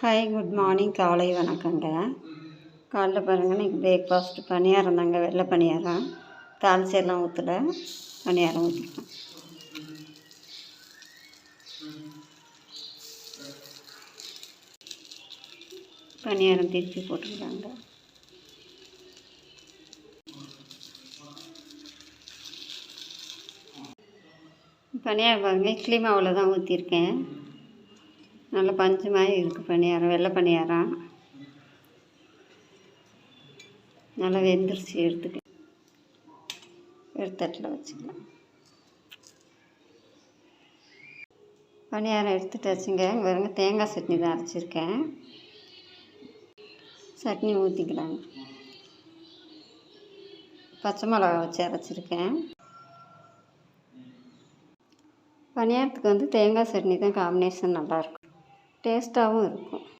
Hi good morning காலை வணக்கங்க. காலைல பாருங்கள் இன்றைக்கி பிரேக்ஃபாஸ்ட் பணியாரம் தாங்க வெள்ளை பணியாரம். தாளிச்சு எல்லாம் ஊற்றல பணியாரம் ஊற்றிக்கலாம் பணியாரம் திருப்பி போட்டுக்கலாங்க. பணியாரம் பாருங்கள் இட்லி மாவில் தான் ஊற்றிருக்கேன் நல்ல பஞ்சு மாதிரி இருக்குது பணியாரம் வெள்ளை பணியாரம். நல்லா வெந்துருச்சு எடுத்துக்கலாம் எடுத்தட்டில் வச்சுக்கலாம். பணியாரம் எடுத்துட்டு வச்சுங்க பாருங்க தேங்காய் சட்னி தான் அரைச்சிருக்கேன். சட்னி ஊற்றிக்கலாங்க பச்சை மிளகா வச்சு அரைச்சிருக்கேன். பணியாரத்துக்கு வந்து தேங்காய் சட்னி தான் காம்பினேஷன் நல்லாயிருக்கும் டேஸ்ட்டாகவும் இருக்கும்.